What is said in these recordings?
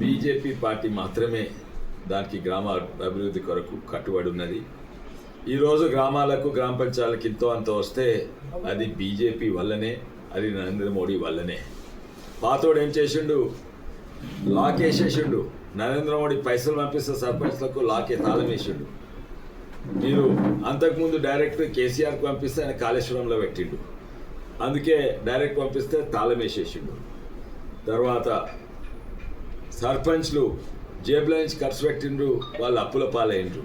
BJP party మాత్రమే దానికి గ్రామ అభివృద్ధి కొరకు కట్టుబడి ఉన్నది. ఈరోజు గ్రామాలకు గ్రామ పంచాయతీలకు ఇంతో అంత వస్తే అది బీజేపీ వల్లనే అది నరేంద్ర మోడీ వల్లనే. పాతోడు ఏం చేసిండు? లాక్ వేసేసిండు నరేంద్ర మోడీ పైసలు పంపిస్తే సర్పంచ్లకు లాకే తాళం వేసిండు. మీరు అంతకుముందు డైరెక్ట్ కేసీఆర్కి పంపిస్తే ఆయన కాళేశ్వరంలో పెట్టిండు. అందుకే డైరెక్ట్ పంపిస్తే తాళం వేసేసిండు. తర్వాత సర్పంచ్లు జేబులో నుంచి ఖర్చు పెట్టిండ్రు వాళ్ళు అప్పుల పాలైండ్రు.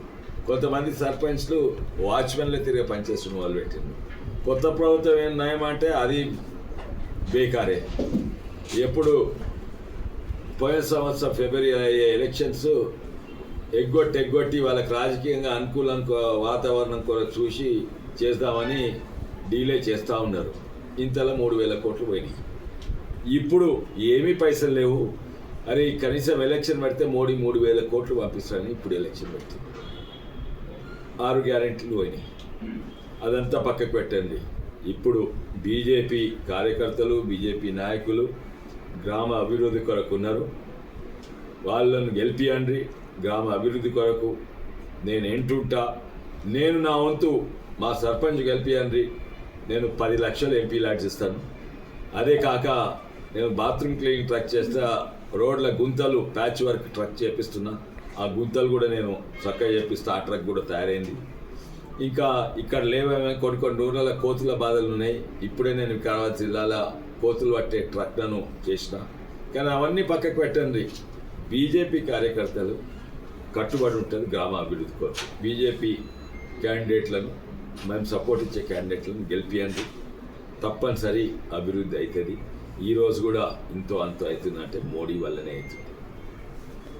కొంతమంది సర్పంచ్లు వాచ్మెన్లు తిరిగి పనిచేస్తున్న వాళ్ళు పెట్టిండ్రు. కొత్త ప్రభుత్వం ఏం నయం అంటే అది బేకారే. ఎప్పుడు పోయిన సంవత్సరం ఫిబ్రవరి అయ్యే ఎలక్షన్స్ ఎగ్గొట్టి ఎగ్గొట్టి వాళ్ళకి రాజకీయంగా అనుకూలం వాతావరణం కొరకు చూసి చేద్దామని డీలే చేస్తూ ఉన్నారు. ఇంతలో మూడు వేల కోట్లు పోయినాయి. ఇప్పుడు ఏమీ పైసలు లేవు. అరే కనీసం ఎలక్షన్ పెడితే మోడీ మూడు వేల కోట్లు పంపిస్తారని ఇప్పుడు ఎలక్షన్ పెడుతుంది. ఆరు గ్యారెంటీలు పోయినాయి. అదంతా పక్కకు పెట్టండి. ఇప్పుడు బీజేపీ కార్యకర్తలు బీజేపీ నాయకులు గ్రామ అభివృద్ధి కొరకు ఉన్నారు. వాళ్ళను గెలిపియండి. గ్రామ అభివృద్ధి కొరకు నేను ఏంటుంటా నేను నా వంతు మా సర్పంచ్ గెలిపియండి. నేను పది లక్షలు ఎంపీ లాడ్స్ ఇస్తాను. అదే కాక నేను బాత్రూమ్ క్లీనింగ్ ట్రక్ చేస్తా. రోడ్ల గుంతలు ప్యాచ్ వర్క్ ట్రక్ చేపిస్తున్నా. ఆ గుంతలు కూడా నేను చక్కగా చేపిస్తా. ఆ ట్రక్ కూడా తయారైంది. ఇంకా ఇక్కడ లేవేమో కొన్ని కొన్ని ఊర్లలో కోతుల బాధలు ఉన్నాయి. ఇప్పుడే నేను వికారాబాద్ జిల్లాలో కోతులు పట్టే ట్రక్లను చేసిన. కానీ అవన్నీ పక్కకు పెట్టండి. బీజేపీ కార్యకర్తలు కట్టుబడి ఉంటుంది గ్రామ అభివృద్ధి కొరకు బీజేపీ క్యాండిడేట్లను మేము సపోర్ట్ ఇచ్చే క్యాండిడేట్లను గెలిపియండి. తప్పనిసరి అభివృద్ధి అవుతుంది. ఈరోజు కూడా ఇంతో అవుతుంది అవుతుందంటే మోడీ వల్లనే అవుతుంది.